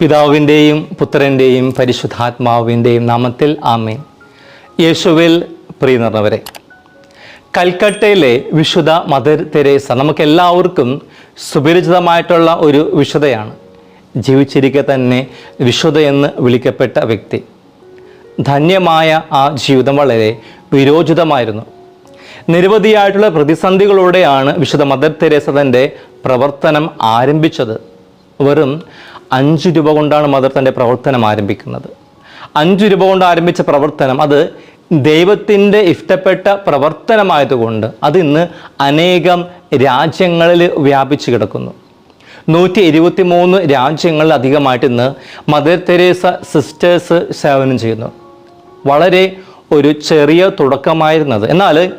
പിതാവിന്റെയും പുത്രന്റെയും പരിശുദ്ധാത്മാവിന്റെയും നാമത്തിൽ ആമേൻ. യേശുവിൽ പ്രിയ നിറഞ്ഞവരെ കൽക്കട്ടയിലെ വിശുദ്ധ മദർ തെരേസ നമുക്ക് എല്ലാവർക്കും സുപരിചിതമായിട്ടുള്ള ഒരു വിശുദ്ധയാണ്. ജീവിച്ചിരിക്കെ തന്നെ വിശുദ്ധ എന്ന് വിളിക്കപ്പെട്ട വ്യക്തി. ധന്യമായ ആ ജീവിതം വളരെ വിരോചിതമായിരുന്നു. നിരവധിയായിട്ടുള്ള പ്രതിസന്ധികളോടെയാണ് വിശുദ്ധ മദർ തെരേസ തന്റെ പ്രവർത്തനം ആരംഭിച്ചത്. വെറും അഞ്ച് രൂപ കൊണ്ടാണ് മദർ തന്റെ പ്രവർത്തനം ആരംഭിക്കുന്നത്. അഞ്ച് രൂപ കൊണ്ട് ആരംഭിച്ച പ്രവർത്തനം അത് ദൈവത്തിന്റെ ഇഷ്ടപ്പെട്ട പ്രവർത്തനമായതുകൊണ്ട് അത് ഇന്ന് അനേകം രാജ്യങ്ങളിൽ വ്യാപിച്ചു കിടക്കുന്നു. നൂറ്റി ഇരുപത്തി മൂന്ന് രാജ്യങ്ങളിൽ അധികമായിട്ട് ഇന്ന് മദർ തെരേസ സിസ്റ്റേഴ്സ് സേവനം ചെയ്യുന്നു. വളരെ ഒരു ചെറിയ തുടക്കമായിരുന്നത്. എന്നാൽ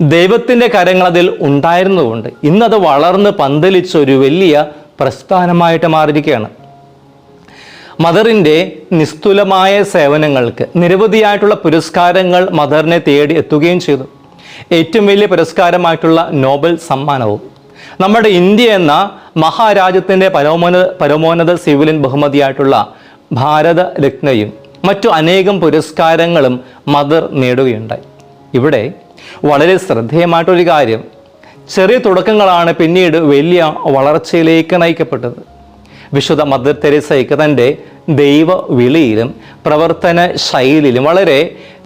ദൈവത്തിന്റെ കരങ്ങൾ അതിൽ ഉണ്ടായിരുന്നതുകൊണ്ട് ഇന്നത് വളർന്ന് പന്തലിച്ച ഒരു വലിയ പ്രസ്ഥാനമായിട്ട് മാറിയിരിക്കുകയാണ്. മദറിന്റെ നിസ്തുലമായ സേവനങ്ങൾക്ക് നിരവധിയായിട്ടുള്ള പുരസ്കാരങ്ങൾ മദറിനെ തേടി എത്തുകയും ചെയ്തു. ഏറ്റവും വലിയ പുരസ്കാരമായിട്ടുള്ള നോബൽ സമ്മാനവും. നമ്മുടെ ഇന്ത്യ എന്ന മഹാരാജ്യത്തിന്റെ പരമോന്നത പരമോന്നത സിവിലിൻ ബഹുമതിയായിട്ടുള്ള ഭാരത രത്നയും മറ്റു അനേകം പുരസ്കാരങ്ങളും മദർ നേടുകയുണ്ടായി. ഇവിടെ വളരെ ശ്രദ്ധേയമായിട്ടൊരു കാര്യം ചെറിയ തുടക്കങ്ങളാണ് പിന്നീട് വലിയ വളർച്ചയിലേക്ക് നയിക്കപ്പെട്ടത്. വിശുദ്ധ മദർ തെരേസയ്ക്ക് തന്റെ ദൈവ വിളിയിലും പ്രവർത്തന ശൈലിയിലും വളരെ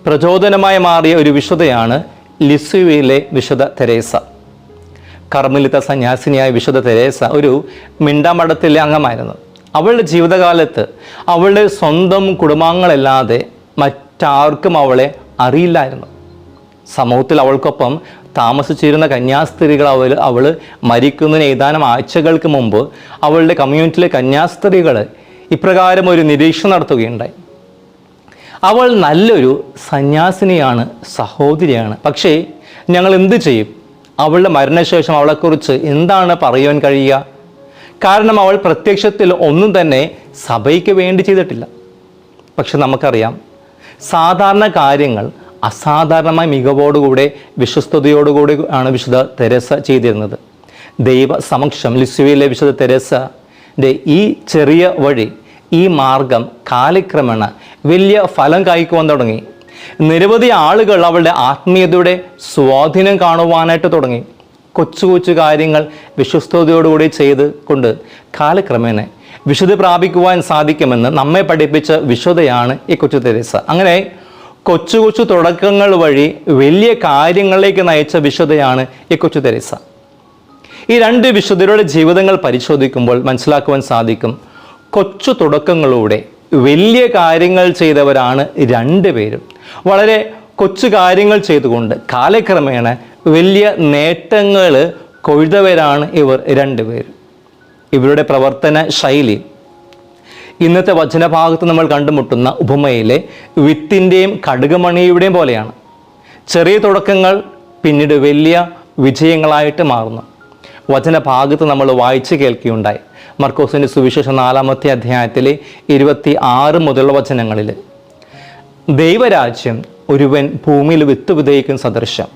പ്രചോദനമായി മാറിയ ഒരു വിശുദ്ധയാണ് ലിസുവിലെ വിശുദ്ധ തെരേസ. കർമ്മലിത സന്യാസിനിയായ വിശുദ്ധ തെരേസ ഒരു മിണ്ടാമഠത്തിലെ അംഗമായിരുന്നു. അവളുടെ ജീവിതകാലത്ത് അവളുടെ സ്വന്തം കുടുംബാംഗങ്ങളല്ലാതെ മറ്റാർക്കും അവളെ അറിയില്ലായിരുന്നു. സമൂഹത്തിൽ അവൾക്കൊപ്പം താമസിച്ചിരുന്ന കന്യാസ്ത്രീകൾ അവൾ അവൾ മരിക്കുന്നതിന് ഏതാനും ആഴ്ചകൾക്ക് മുമ്പ് അവളുടെ കമ്മ്യൂണിറ്റിയിലെ കന്യാസ്ത്രീകൾ ഇപ്രകാരം ഒരു നിരീക്ഷണം നടത്തുകയുണ്ടായി. അവൾ നല്ലൊരു സന്യാസിനിയാണ് സഹോദരിയാണ്. പക്ഷേ ഞങ്ങൾ എന്ത് ചെയ്യും? അവളുടെ മരണശേഷം അവളെക്കുറിച്ച് എന്താണ് പറയുവാൻ കഴിയുക? കാരണം അവൾ പ്രത്യക്ഷത്തിൽ ഒന്നും തന്നെ സഭയ്ക്ക് വേണ്ടി ചെയ്തിട്ടില്ല. പക്ഷെ നമുക്കറിയാം സാധാരണ കാര്യങ്ങൾ അസാധാരണമായ മികവോടുകൂടെ വിശ്വസ്തയോടുകൂടി ആണ് വിശുദ്ധ തെരേസ ചെയ്തിരുന്നത്. ദൈവ സമക്ഷം ലിസ്യുവിലെ വിശുദ്ധ തെരേസന്റെ ഈ ചെറിയ വഴി ഈ മാർഗം കാലക്രമേണ വലിയ ഫലം കായ്ക്കുവാൻ തുടങ്ങി. നിരവധി ആളുകൾ അവളുടെ ആത്മീയതയുടെ സ്വാധീനം കാണുവാനായിട്ട് തുടങ്ങി. കൊച്ചു കൊച്ചു കാര്യങ്ങൾ വിശ്വസ്തയോടുകൂടി ചെയ്ത് കൊണ്ട് കാലക്രമേണ വിശുദ്ധി പ്രാപിക്കുവാൻ സാധിക്കുമെന്ന് നമ്മെ പഠിപ്പിച്ച വിശുദ്ധയാണ് ഈ കൊച്ചു തെരേസ. അങ്ങനെ കൊച്ചു കൊച്ചു തുടക്കങ്ങൾ വഴി വലിയ കാര്യങ്ങളിലേക്ക് നയിച്ച വിശുദ്ധയാണ് ഈ കൊച്ചു തെരേസ. ഈ രണ്ട് വിശുദ്ധരുടെ ജീവിതങ്ങൾ പരിശോധിക്കുമ്പോൾ മനസ്സിലാക്കുവാൻ സാധിക്കും കൊച്ചു തുടക്കങ്ങളിലൂടെ വലിയ കാര്യങ്ങൾ ചെയ്തവരാണ് രണ്ടുപേരും വളരെ കൊച്ചു കാര്യങ്ങൾ ചെയ്തുകൊണ്ട് കാലക്രമേണ വലിയ നേട്ടങ്ങൾ കൊഴുതവരാണ് ഇവർ രണ്ടുപേരും ഇവരുടെ പ്രവർത്തന ശൈലി ഇന്നത്തെ വചനഭാഗത്ത് നമ്മൾ കണ്ടുമുട്ടുന്ന ഉപമയിലെ വിത്തിന്റെയും കടുകുമണിയുടെയും പോലെയാണ്. ചെറിയ തുടക്കങ്ങൾ പിന്നീട് വലിയ വിജയങ്ങളായിട്ട് മാറുന്നു. വചനഭാഗത്ത് നമ്മൾ വായിച്ച് കേൾക്കുകയുണ്ടായി. മർക്കോസിന്റെ സുവിശേഷം നാലാമത്തെ അധ്യായത്തിലെ ഇരുപത്തി ആറ് മുതലുള്ള വചനങ്ങളിൽ. ദൈവരാജ്യം ഒരുവൻ ഭൂമിയിൽ വിത്ത് വിതയിക്കുന്ന സദൃശം.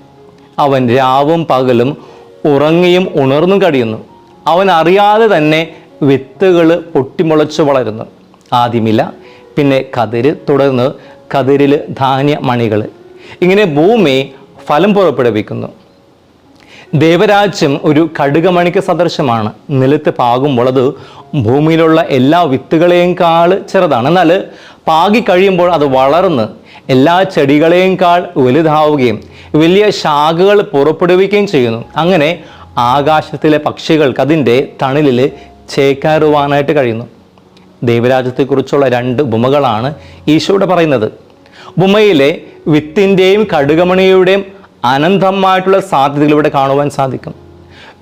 അവൻ രാവും പകലും ഉറങ്ങിയും ഉണർന്നും കഴിയുന്നു അവൻ അറിയാതെ തന്നെ വിത്തുകൾ പൊട്ടിമുളച്ച് വളരുന്നു. ആദ്യമില്ല പിന്നെ കതിര് തുടർന്ന് കതിരിൽ ധാന്യ മണികൾ ഇങ്ങനെ ഭൂമി ഫലം പുറപ്പെടുവിക്കുന്നു. ദേവരാജ്യം ഒരു കടുകമണിക്ക് സദൃശമാണ്. നിലത്ത് പാകുമ്പോൾ അത് ഭൂമിയിലുള്ള എല്ലാ വിത്തുകളെയും കാൾ ചെറുതാണ്. എന്നാൽ പാകി കഴിയുമ്പോൾ അത് വളർന്ന് എല്ലാ ചെടികളെയും കാൾ വലുതാവുകയും വലിയ ശാഖകൾ പുറപ്പെടുവിക്കുകയും ചെയ്യുന്നു. അങ്ങനെ ആകാശത്തിലെ പക്ഷികൾക്ക് അതിന്റെ തണലിൽ ചേക്കാറുവാനായിട്ട് കഴിയുന്നു. ദൈവരാജ്യത്തെക്കുറിച്ചുള്ള രണ്ട് ഉപമകളാണ് ഈശോയുടെ പറയുന്നത്. ഉപമയിലെ വിത്തിന്റെയും കടുകമണിയുടെയും അനന്തമായിട്ടുള്ള സാധ്യതകൾ ഇവിടെ കാണുവാൻ സാധിക്കും.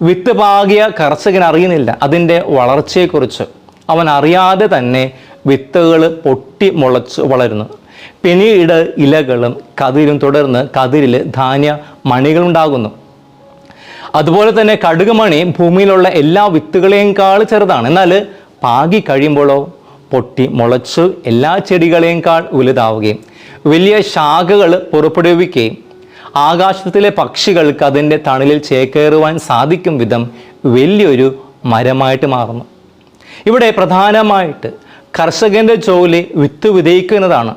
വിത്ത് പാകിയ കർഷകൻ അറിയുന്നില്ല അതിന്റെ വളർച്ചയെക്കുറിച്ച്. അവൻ അറിയാതെ തന്നെ വിത്തുകൾ പൊട്ടി മുളച്ച് വളരുന്നു. പിന്നീട് ഇലകളും കതിരും തുടർന്ന് കതിരിൽ ധാന്യ മണികളുണ്ടാകുന്നു അതുപോലെ തന്നെ കടുകുമണി ഭൂമിയിലുള്ള എല്ലാ വിത്തുകളെയും ചെറുതാണ്. എന്നാൽ പാകി കഴിയുമ്പോഴോ പൊട്ടി മുളച്ച് എല്ലാ ചെടികളെയും കാൾ വലുതാവുകയും വലിയ ശാഖകൾ പുറപ്പെടുവിക്കുകയും ആകാശത്തിലെ പക്ഷികൾക്ക് അതിന്റെ തണലിൽ ചേക്കേറുവാൻ സാധിക്കും വിധം വലിയൊരു മരമായിട്ട് മാറുന്നു. ഇവിടെ പ്രധാനമായിട്ട് കർഷകന്റെ ജോലി വിത്ത് വിതയിക്കുന്നതാണ്.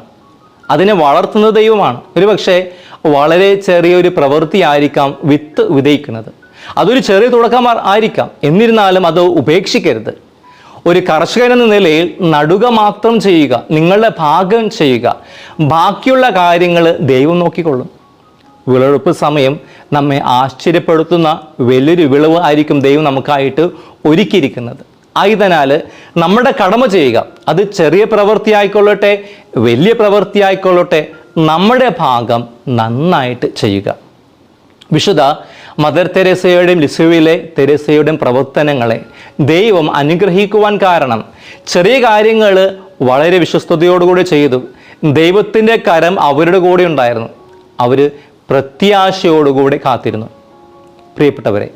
അതിനെ വളർത്തുന്ന ദൈവമാണ്. ഒരുപക്ഷെ വളരെ ചെറിയൊരു പ്രവൃത്തിയായിരിക്കാം വിത്ത് വിതയ്ക്കുന്നത്. അതൊരു ചെറിയ തുടക്കം ആയിരിക്കാം. എന്നിരുന്നാലും അത് ഉപേക്ഷിക്കരുത്. ഒരു കർഷകൻ എന്ന നിലയിൽ നടുക മാത്രം ചെയ്യുക നിങ്ങളുടെ ഭാഗം ചെയ്യുക ബാക്കിയുള്ള കാര്യങ്ങൾ ദൈവം നോക്കിക്കൊള്ളും. വിളവെടുപ്പ് സമയം നമ്മെ ആശ്ചര്യപ്പെടുത്തുന്ന വലിയൊരു വിളവ് ആയിരിക്കും ദൈവം നമുക്കായിട്ട് ഒരുക്കിയിരിക്കുന്നത്. ആയതിനാൽ നമ്മുടെ കടമ ചെയ്യുക അത് ചെറിയ പ്രവൃത്തി ആയിക്കൊള്ളട്ടെ വലിയ പ്രവൃത്തി ആയിക്കൊള്ളട്ടെ നമ്മുടെ ഭാഗം നന്നായിട്ട് ചെയ്യുക. വിശുദ്ധ മദർ തെരേസയുടെയും ലിസുവിലെ തെരേസയുടെയും പ്രവർത്തനങ്ങളെ ദൈവം അനുഗ്രഹിക്കുവാൻ കാരണം ചെറിയ കാര്യങ്ങൾ വളരെ വിശ്വസ്തയോടുകൂടി ചെയ്തു. ദൈവത്തിന്റെ കരം അവരുടെ കൂടെ ഉണ്ടായിരുന്നു. അവർ പ്രത്യാശയോടുകൂടി കാത്തിരുന്നു. പ്രിയപ്പെട്ടവരെ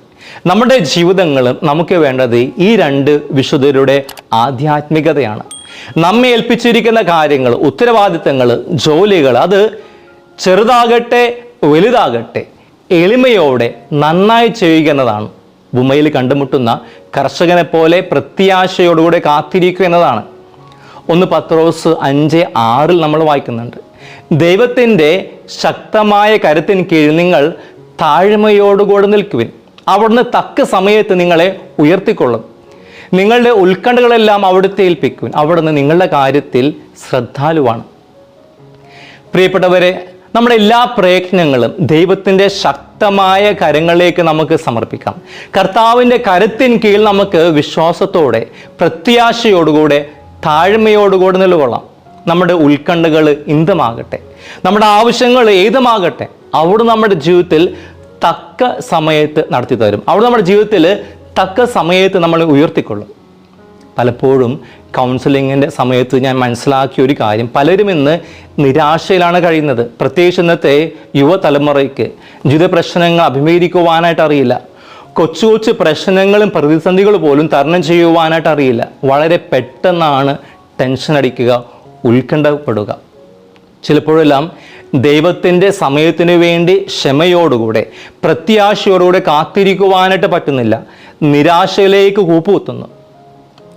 നമ്മുടെ ജീവിതങ്ങളും നമുക്ക് വേണ്ടത് ഈ രണ്ട് വിശുദ്ധരുടെ ആധ്യാത്മികതയാണ്. നമ്മെ ഏൽപ്പിച്ചിരിക്കുന്ന കാര്യങ്ങൾ ഉത്തരവാദിത്തങ്ങൾ ജോലികൾ അത് ചെറുതാകട്ടെ വലുതാകട്ടെ എളിമയോടെ നന്നായി ചെയ്യുക എന്നതാണ്. ഭൂമയിൽ കണ്ടുമുട്ടുന്ന കർഷകനെ പോലെ പ്രത്യാശയോടുകൂടെ കാത്തിരിക്കുക എന്നതാണ്. ഒന്ന് പത്രോസ് അഞ്ച് ആറിൽ നമ്മൾ വായിക്കുന്നുണ്ട്. ദൈവത്തിന്റെ ശക്തമായ കരുത്തിന് കീഴിൽ നിങ്ങൾ താഴ്മയോടുകൂടെ നിൽക്കുവിൻ. അവിടുന്ന് തക്ക സമയത്ത് നിങ്ങളെ ഉയർത്തിക്കൊള്ളും. നിങ്ങളുടെ ഉത്കണ്ഠകളെല്ലാം അവിടുത്തെ ഏൽപ്പിക്കുവിൻ. അവിടുന്ന് നിങ്ങളുടെ കാര്യത്തിൽ ശ്രദ്ധാലുവാണ്. പ്രിയപ്പെട്ടവരെ നമ്മുടെ എല്ലാ പ്രയത്നങ്ങളും ദൈവത്തിന്റെ ശക്തമായ കരങ്ങളിലേക്ക് നമുക്ക് സമർപ്പിക്കാം. കർത്താവിന്റെ കരുത്തിൻ കീഴിൽ നമുക്ക് വിശ്വാസത്തോടെ പ്രത്യാശയോടുകൂടെ താഴ്മയോടുകൂടെ നിലകൊള്ളാം. നമ്മുടെ ഉത്കണ്ഠകൾ ഇന്തമാകട്ടെ നമ്മുടെ ആവശ്യങ്ങൾ ഏതുമാകട്ടെ അവിടെ നമ്മുടെ ജീവിതത്തിൽ തക്ക സമയത്ത് നടത്തി തരും അവിടെ നമ്മുടെ ജീവിതത്തിൽ തക്ക സമയത്ത് നമ്മൾ ഉയർത്തിക്കൊള്ളും. പലപ്പോഴും കൗൺസിലിങ്ങിന്റെ സമയത്ത് ഞാൻ മനസ്സിലാക്കിയ ഒരു കാര്യം. പലരും ഇന്ന് നിരാശയിലാണ് കഴിയുന്നത്. പ്രത്യേകിച്ച് ഇന്നത്തെ യുവതലമുറയ്ക്ക് ജീവിത പ്രശ്നങ്ങൾ അഭിമുഖീകരിക്കുവാനായിട്ട് അറിയില്ല. കൊച്ചു കൊച്ചു പ്രശ്നങ്ങളും പ്രതിസന്ധികളും പോലും തരണം ചെയ്യുവാനായിട്ട് അറിയില്ല. വളരെ പെട്ടെന്നാണ് ടെൻഷൻ അടിക്കുക ഉത്കണ്ഠപ്പെടുക. ചിലപ്പോഴെല്ലാം ദൈവത്തിന്റെ സമയത്തിന് വേണ്ടി ക്ഷമയോടുകൂടെ പ്രത്യാശയോടുകൂടെ കാത്തിരിക്കുവാനായിട്ട് പറ്റുന്നില്ല. നിരാശയിലേക്ക് കൂപ്പുകുത്തുന്നു.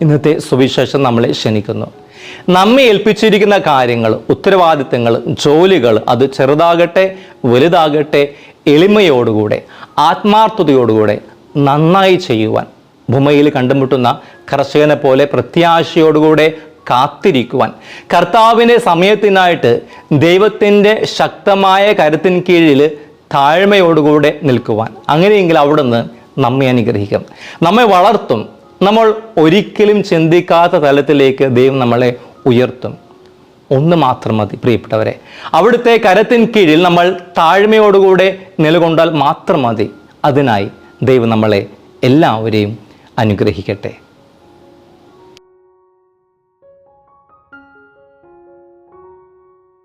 ഇന്നത്തെ സുവിശേഷം നമ്മളെ ക്ഷണിക്കുന്നു. നമ്മെ ഏൽപ്പിച്ചിരിക്കുന്ന കാര്യങ്ങൾ ഉത്തരവാദിത്തങ്ങൾ ജോലികൾ അത് ചെറുതാകട്ടെ വലുതാകട്ടെ എളിമയോടുകൂടെ ആത്മാർത്ഥതയോടുകൂടെ നന്നായി ചെയ്യുവാൻ ഭൂമിയിൽ കണ്ടുമുട്ടുന്ന കർഷകനെ പോലെ പ്രത്യാശയോടുകൂടെ കാത്തിരിക്കുവാൻ കർത്താവിന്റെ സമയത്തിനായിട്ട് ദൈവത്തിന്റെ ശക്തമായ കരുത്തിന് കീഴിൽ താഴ്മയോടുകൂടെ നിൽക്കുവാൻ അങ്ങനെയെങ്കിൽ അവിടുന്ന് നമ്മെ അനുഗ്രഹിക്കും. നമ്മെ വളർത്തും നമ്മൾ ഒരിക്കലും ചിന്തിക്കാത്ത തലത്തിലേക്ക് ദൈവം നമ്മളെ ഉയർത്തും. ഒന്ന് മാത്രം മതി പ്രിയപ്പെട്ടവരെ. അവിടുത്തെ കരത്തിൻ കീഴിൽ നമ്മൾ താഴ്മയോടുകൂടെ നിലകൊണ്ടാൽ മാത്രം മതി. അതിനായി ദൈവം നമ്മളെ എല്ലാവരെയും അനുഗ്രഹിക്കട്ടെ.